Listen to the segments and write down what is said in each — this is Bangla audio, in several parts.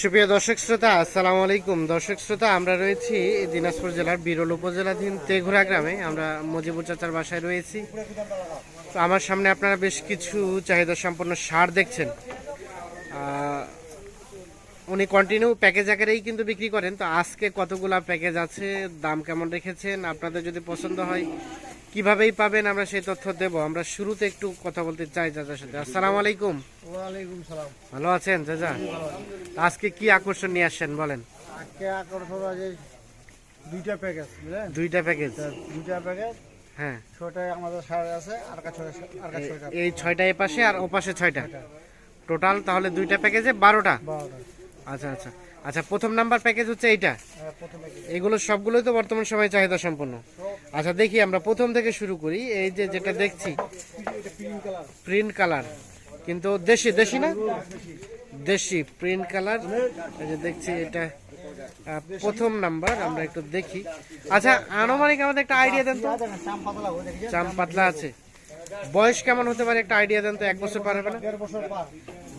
সুপ্রিয় দর্শক শ্রোতা, আসসালামু আলাইকুম। দর্শক শ্রোতা, আমরা রয়েছি দিনাজপুর জেলার বিরল উপজেলাধীন তেঘুরা গ্রামে। আমরা মজিবুর চাচার বাসায় রয়েছি। তো আমার সামনে আপনারা বেশ কিছু চাহিদা সম্পন্ন সার দেখছেন। উনি কন্টিনিউ প্যাকেজ আকারেই কিন্তু বিক্রি করেন। তো আজকে কতগুলা প্যাকেজ আছে, দাম কেমন রেখেছেন? আপনাদের যদি পছন্দ হয় কিভাবেই পাবেন আমরা সেই তথ্য দেব। আমরা শুরুতে একটু কথা বলতে চাই চাচার সাথে। আসসালামু আলাইকুম। ওয়ালাইকুম সালাম। ভালো আছেন চাচা? আজকে কি আকর্ষণ নিয়ে আসছেন বলেন? আজকে আকর্ষণ আছে দুইটা প্যাকেজ বুঝলেন? দুইটা প্যাকেজ দুইটা প্যাকেজ হ্যাঁ। ছটায় আমাদের সার আছে আর ছয়টা এই ছয়টা এ পাশে আর ও পাশে ছয়টা। টোটাল তাহলে দুইটা প্যাকেজে বারোটা? বারোটা। আচ্ছা আচ্ছা। আচ্ছা প্রথম নাম্বার প্যাকেজ হচ্ছে এইটা? হ্যাঁ, এগুলো সবগুলোই তো বর্তমান সময়ে চাহিদা সম্পন্ন? আচ্ছা দেখি আমরা প্রথম থেকে শুরু করি। এই যে যেটা দেখছি প্রিন্ট কালার কিন্তু দেশি দেশি না? দেশি প্রিন্ট কালার এই যে দেখছি এটা প্রথম নাম্বার আমরা একটু দেখি। আচ্ছা আনুমানিক আমাদের একটা আইডিয়া দেন তো। চাম পাতলা আছে। বয়স কেমন হতে পারে একটা আইডিয়া দেন তো? এক বছর পার হবে না?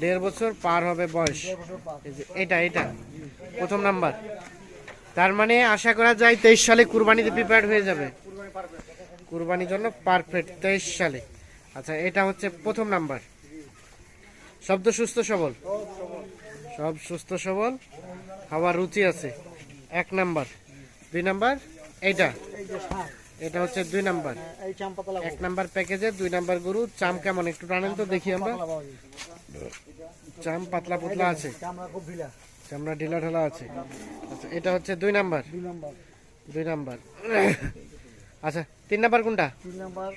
দেড় বছর পার। হবে বয়স। এটা এটা। প্রথম নাম্বার তার মানে আশা করা যায় তেইশ সালে কুরবানিতে প্রিপেয়ার হয়ে যাবে। কুরবানির জন্য পারফেক্ট তেইশ সালে। আচ্ছা এটা হচ্ছে প্রথম নাম্বার শব্দ সুস্থ সবল। সব সুস্থ সবল। খাওয়ার রুচি আছে। এক নাম্বার দুই নাম্বার এইটা। এটা হচ্ছে দুই নাম্বার এক নাম্বার প্যাকেজে দুই নাম্বার গরু। চাম কেমন? একটু টানেন তো দেখি আমরা। চাম পাতলা পাতলা আছে। চামড়া খুব ঢিলা ঢালা আছে। আচ্ছা এটা হচ্ছে দুই নাম্বার। দুই নাম্বার। দুই নাম্বার। আচ্ছা তিন নাম্বার কোনটা? তিন নম্বর।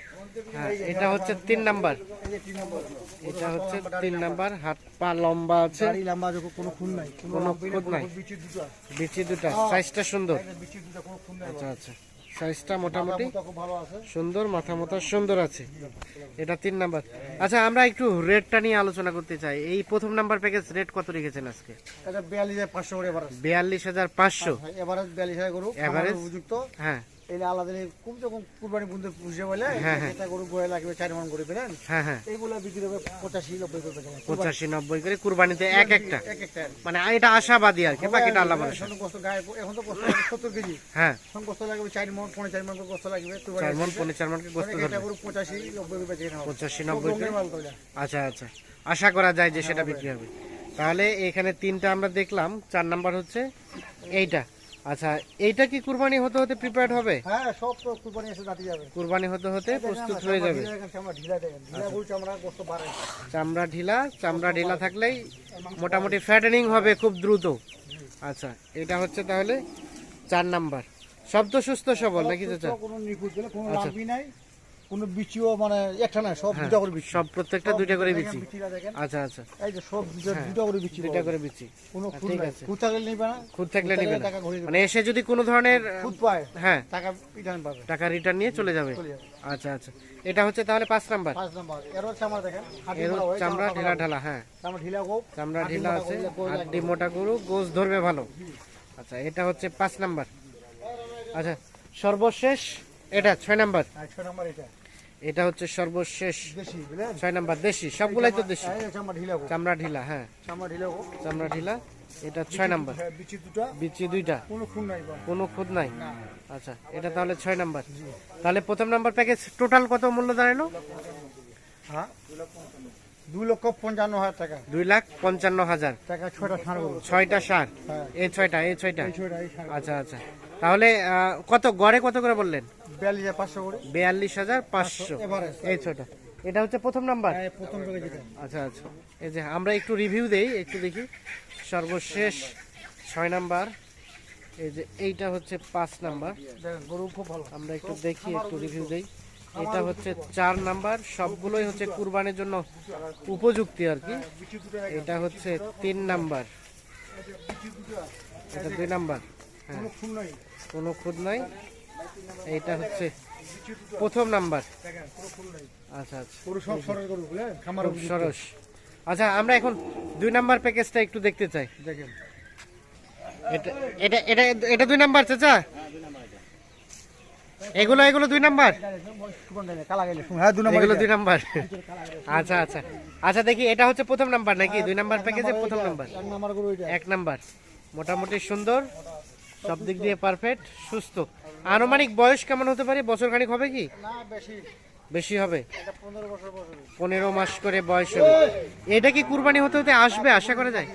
হ্যাঁ এটা হচ্ছে তিন নাম্বার। এটা হচ্ছে তিন নাম্বার। হাত পা লম্বা আছে। লম্বা কোনো খুন নাই। কোনো খুন নাই। বিচি দুটো বিচি দুটা সাইজটা সুন্দর। বিচি দুটো কোনো খুন নাই। আচ্ছা আচ্ছা। সাইজটা মোটামুটি সুন্দর মাথা মাথা সুন্দর আছে। এটা তিন নাম্বার। আচ্ছা আমরা একটু রেটটা নিয়ে আলোচনা করতে চাই। এই প্রথম নাম্বার প্যাকেজ রেট কত রেখেছেন আজকে? এটা বিয়াল্লিশ হাজার পাঁচশো বিয়াল্লিশ হাজার পাঁচশো। এভারেজ বিয়াল্লিশ হাজার গরু এভারেজ উপযুক্ত। হ্যাঁ। এলে আলাদা কম যখন কুরবানি বন্ধু পুষে বলে হ্যাঁ, হ্যাঁ। এটা গরু গোয়া লাগবে চার মন করে হ্যাঁ হ্যাঁ। এইগুলো বিক্রি হবে পঁচাশি নব্বই করে পঁচাশি নব্বই করে কুরবানিতে এক একটা। মানে এটা আশাবাদী আর কি বাকিটা আল্লাহ এখন তো কষ্ট গায়ে এখন তো কষ্ট সত্তর কেজি। হ্যাঁ। এখন কষ্ট লাগবে চার মন পনেরো চার মন কষ্ট লাগবে। চার মন পনেরো চার মনকে গোস্ত এটা গরু পঁচাশি নব্বই করে পঁচাশি নব্বই এটা। আচ্ছা আচ্ছা। আশা করা যায় যে সেটা বিক্রি হবে। তাহলে এখানে তিনটা আমরা দেখলাম চার নাম্বার হচ্ছে এইটা। আচ্ছা এইটা কি কুরবানি হতে হতে প্রিপেয়ার্ড হবে? হ্যাঁ সব তো কুরবানি এসে দাঁড়িয়ে যাবে। কুরবানি হতে হতে প্রস্তুত হয়ে যাবে। চামড়া ঢিলা দেখেন। ঢিলা গরু চামড়া ঢিলা চামড়া ঢিলা থাকলেই মোটামুটি ফ্যাটেনিং হবে খুব দ্রুত। আচ্ছা এটা হচ্ছে তাহলে চার নাম্বার। শব্দ সুস্থ সবল নাকি চাচা? তো কোনো নিখুঁত কোনো আচ্ছা। লাভই নাই। কোনো বিচিও মানে একটা নাই সব দুটা করে বিচি। সব প্রত্যেকটা দুইটা করে বিচি। আচ্ছা আচ্ছা। এই যে সব দুটা দুটা করে বিচি দুইটা করে বিচি। কোনো খুদ নাই। খুদ থাকলে নিবে না। খুদ থাকলে নিবে না। মানে এসে যদি কোনো ধরনের খুদ পায়। হ্যাঁ। টাকা রিটার্ন পাবে। টাকা রিটার্ন নিয়ে চলে যাবে। আচ্ছা আচ্ছা। এটা হচ্ছে তাহলে পাঁচ নাম্বার। পাঁচ নম্বর। এর হচ্ছে আমার দেখেন এর হয়, চামড়া ঢিলা ঢালা হ্যাঁ। চামড়া ঢিলা গোপ চামড়া ঢিলা আছে হাড্ডি মোটা গরু গোস ধরবে ভালো। আচ্ছা এটা হচ্ছে পাঁচ নাম্বার। আচ্ছা সর্বশেষ এটা ছয় নাম্বার। ছয় নম্বর এটা। এটা হচ্ছে সর্বশেষ দেশি বুঝলেন? ছয় নাম্বার দেশি সবগুলাই তো দেশি। চামড়া ঢিলা গোপ চামড়া ঢিলা হ্যাঁ। চামড়া ঢিলা গোপ চামড়া ঢিলা এটা ছয় নাম্বার। হ্যাঁ, বিচি দুটা। বিচি দুইটা। কোনো খুদ নাই? আচ্ছা এটা তাহলে ছয় নাম্বার। তাহলে প্রথম নাম্বার প্যাকেজ টোটাল কত মূল্য দাঁড়াল? হ্যাঁ? দুই লক্ষ পঞ্চান্ন হাজার টাকা। দুই লাখ পঞ্চান্ন হাজার। টাকা ছয়টা গরু ছয়টা সার? হ্যাঁ। এই ছয়টা এই ছয়টা। আচ্ছা আচ্ছা। তাহলে কত গড়ে কত করে বললেন? বিয়াল্লিশ হাজার পাঁচশো এই ছয়টা এটা হচ্ছে প্রথম নাম্বার? হ্যাঁ প্রথম আচ্ছা আচ্ছা। এই যে আমরা একটু রিভিউ দেই একটু দেখি। সর্বশেষ ছয় নাম্বার। এই যে এইটা হচ্ছে পাঁচ নাম্বার। গরু খুব ভালো। আমরা একটু দেখি একটু রিভিউ দেই। এটা হচ্ছে চার নাম্বার। সবগুলোই হচ্ছে কুরবানির জন্য উপযুক্তি আর কি। এটা হচ্ছে তিন নাম্বার। এটা দুই নাম্বার। হ্যাঁ কোনো খুদ নাই। এইটা হচ্ছে প্রথম নাম্বার। আচ্ছা আচ্ছা। খামার সরস। আচ্ছা আমরা এখন দুই নাম্বার প্যাকেজটা একটু দেখতে চাই। দেখেন। এটা এটা এটা এটা দুই নাম্বার চাচা? এগুলো এগুলো দুই নাম্বার? হ্যাঁ এগুলো দুই নাম্বার। আচ্ছা আচ্ছা। আচ্ছা দেখি এটা হচ্ছে প্রথম নাম্বার নাকি? দুই নাম্বার প্যাকেজে প্রথম নম্বর? এক নাম্বার। মোটামুটি সুন্দর। সব দিক দিয়ে পারফেক্ট সুস্থ। আনুমানিক বয়স কেমন হতে পারে? বছর খানিক হবে কি? বেশি। হবে? পনেরো মাস করে বয়স হবে। এটা কি কুরবানি হতে হতে আসবে? আশা করা যায়?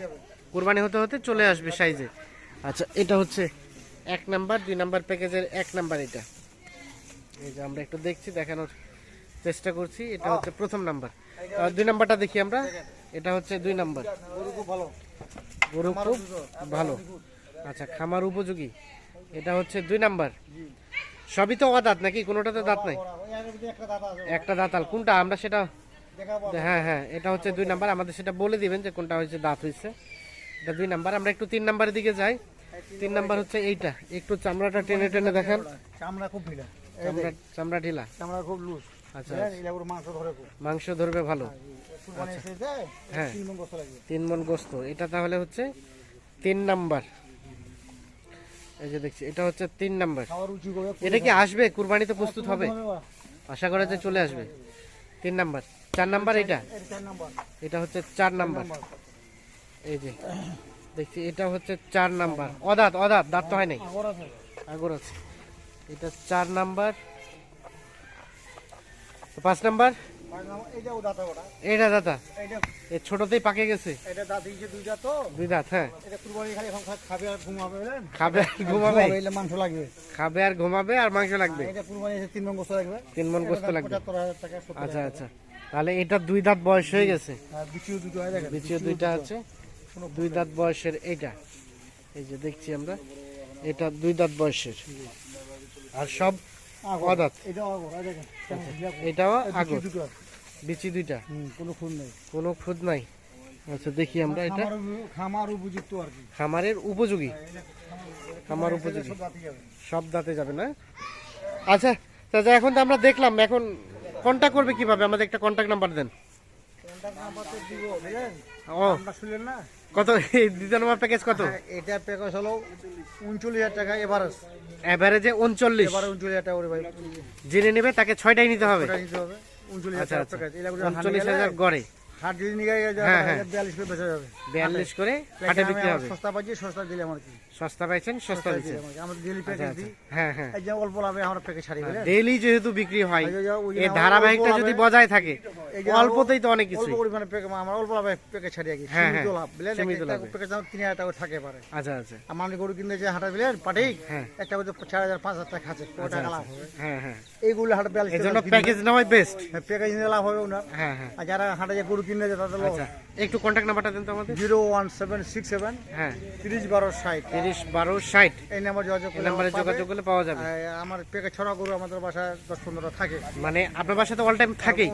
কুরবানি হতে হতে চলে আসবে সাইজে। আচ্ছা এটা হচ্ছে এক নাম্বার দুই নাম্বার প্যাকেজের এক নাম্বার এটা। এই যে আমরা একটু দেখছি দেখানোর চেষ্টা করছি। এটা হচ্ছে প্রথম নাম্বার। আর দুই নাম্বারটা দেখি আমরা। এটা হচ্ছে দুই নাম্বার। গরু খুব ভালো। আচ্ছা খামার উপযোগী? এটা হচ্ছে দুই নাম্বার। সবই তো অদাঁত নাকি? কোনোটাতে দাঁত নাই? একটা দাঁতাল। কোনটা? আমরা সেটা হ্যাঁ হ্যাঁ এটা হচ্ছে দুই নাম্বার। আমাদের সেটা বলে দিবেন যে কোনটা হচ্ছে দাঁত হয়েছে। এটা দুই নাম্বার। আমরা একটু তিন নাম্বারের দিকে যাই। তিন নাম্বার হচ্ছে এইটা। একটু চামড়াটা টেনে টেনে দেখেন। চামড়া খুব ঢিলা। চামড়া চামড়া ঢিলা। চামড়া খুব লুজ। আচ্ছা এটা গরু মাংস ধরবে ভালো। হ্যাঁ। বছর লাগবে। তিন মন গোস্ত। এটা তাহলে হচ্ছে তিন নাম্বার। এই যে দেখছি এটা হচ্ছে তিন নাম্বার। এটা কি আসবে? কুরবানিতে প্রস্তুত হবে। আশা করা যে চলে আসবে। তিন নাম্বার। চার নাম্বার এটা? এটা হচ্ছে চার নাম্বার। এই যে দেখছি এটা হচ্ছে চার নাম্বার। অদাঁত অদাঁত দাঁত তো হয় নাই? আগর আছে। এটা চার নাম্বার। পাঁচ নাম্বার? এটা দাদা এইটা এ ছোটতেই পাকে গেছে? এটা দুই দাঁত হ্যাঁ। এটা কুরবানি খালি এখন খাবে আর ঘুমাবে খাবে আর ঘুমাবে? এলে মাংস লাগবে। খাবে আর ঘুমাবে আর মাংস লাগবে? এটা কুরবানি এসে তিন মন গোস্ত লাগবে। তিন মন গোস্ত লাগবে। আচ্ছা আচ্ছা। তাহলে এটা দুই দাঁত বয়স হয়ে গেছে? বিচিও দুটো হয় দেখেন দুইটা আছে। দুই দাঁত বয়সের এটা এই যে দেখছি আমরা এটা দুই দাঁত বয়সের। আর সব। অদাঁত। এটাও বিচি আগর? বিচি দুইটা? কোনো নেই। কোনো খুদ নাই? আচ্ছা দেখি আমরা এটা। খামার উপযুক্ত আর কি। খামারের উপযোগী? খামার উপযোগী। সব দাঁতে যাবে। না? আচ্ছা চাচা এখন তো আমরা দেখলাম এখন কন্ট্যাক্ট করবে কীভাবে? আমাদের একটা কন্ট্যাক্ট নাম্বার দেন। তো দিব, ও। আমরা শুনলেন না? কত? দ্বিতীয় নম্বর প্যাকেজ কত? হ্যাঁ, এটা প্যাকেজ হলো উনচল্লিশ হাজার টাকা এভারেজ এভারেজে উনচল্লিশ। এবারে উনচল্লিশ হাজার টাকা ভাই। জেনে নেবে তাকে ছয়টাই নিতে হবে। নিতে হবে উনচল্লিশ আচ্ছা হাজার আচ্ছা। টাকা উনচল্লিশ হাজার গড়ে। হাট যদি নিয়ে গেছে হ্যাঁ, হ্যাঁ। বিয়াল্লিশ করে বেচা যাবে। বিয়াল্লিশ করে হাটে হাটে বিক্রি হবে। সস্তা দিলে আমার কি? সস্তা পাইছেন সস্তা ডেলি আচ্ছা প্যাকেজ আচ্ছা দিই? হ্যাঁ হ্যাঁ। এই যে অল্প লাভে আমরা প্যাকেজ ছাড়ি বুঝলেন ডেইলি যেহেতু বিক্রি হয় এই ধারাবাহিকটা যদি বজায় থাকে অল্পতেই তো অনেক অল্প পরিমাণে আমরা অল্প লাভে প্যাকেজ ছাড়িয়ে গেছি হ্যাঁ, সীমিত হ্যাঁ। লাভ। একটা লাভে। প্যাকেজ দাম তিন হাজার টাকা থাকে পারে আচ্ছা আচ্ছা। আমার গরু কিনতে যে হাটা দিলেন পাঠিক হ্যাঁ। একটা বলতে চার হাজার পাঁচ হাজার টাকা খাচ্ছে কত আচ্ছা টাকা আচ্ছা। লাভ হবে। হ্যাঁ হ্যাঁ। এইগুলো হাটে বিয়াল্লিশ এজন্য জন্য প্যাকেজ নেওয়াই বেস্ট প্যাকেজ নিয়ে লাভ হবে ওনার। হ্যাঁ হ্যাঁ। আর যারা হাটে যে গরু কিনতে যায় তাদের আচ্ছা। একটু কন্ট্যাক্ট নাম্বারটা দেন তো আমাদের। Zero one seven six seven হ্যাঁ। তিরিশ বারো ষাট। তিরিশ বারো ষাট। এই নাম্বার যোগাযোগ এই নাম্বারে যোগাযোগ করলে পাওয়া যাবে। আমার প্যাকেজ ছড়া গরু আমাদের বাসায় দশ পনেরোটা থাকে। মানে আপনার বাসাতে অল টাইম থাকেই।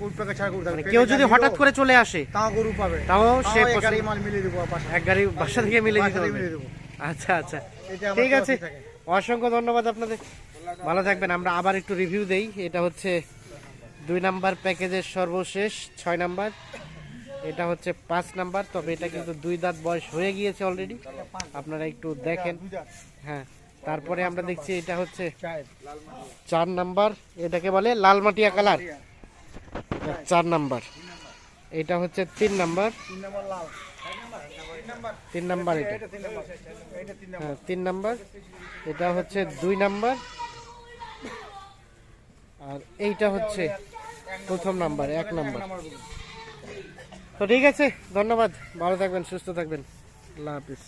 গরু প্যাকেজ ছাড়া গরু থাকে। মানে কেউ যদি হঠাৎ করে চলে আসে তাও গরু পাবে। তাও সে এক গাড়ি মাল মিলিয়ে দেবো এক গাড়ি বাসা থেকে মিলে দিতে হবে। দেবো। আচ্ছা আচ্ছা। ঠিক আছে। অসংখ্য ধন্যবাদ আপনাদের। ভালো থাকবেন। আমরা আবার একটু রিভিউ দেই। এটা হচ্ছে দুই নাম্বার প্যাকেজের সর্বশেষ ছয় নাম্বার। এটা হচ্ছে পাঁচ নাম্বার, তবে এটা কিন্তু দুই দাঁত বয়স হয়ে গিয়েছে অলরেডি আপনারা একটু দেখেন। হ্যাঁ তারপরে আমরা দেখছি এটা হচ্ছে চার নাম্বার, এটাকে বলে লাল মাটিয়া কালার। চার নাম্বার। এটা হচ্ছে তিন নাম্বার। তিন নম্বর এটা। হ্যাঁ তিন নাম্বার। এটা হচ্ছে দুই নাম্বার। আর এইটা হচ্ছে প্রথম নাম্বার, এক নাম্বার। তো ঠিক আছে ধন্যবাদ। ভালো থাকবেন সুস্থ থাকবেন। আল্লাহ হাফিজ।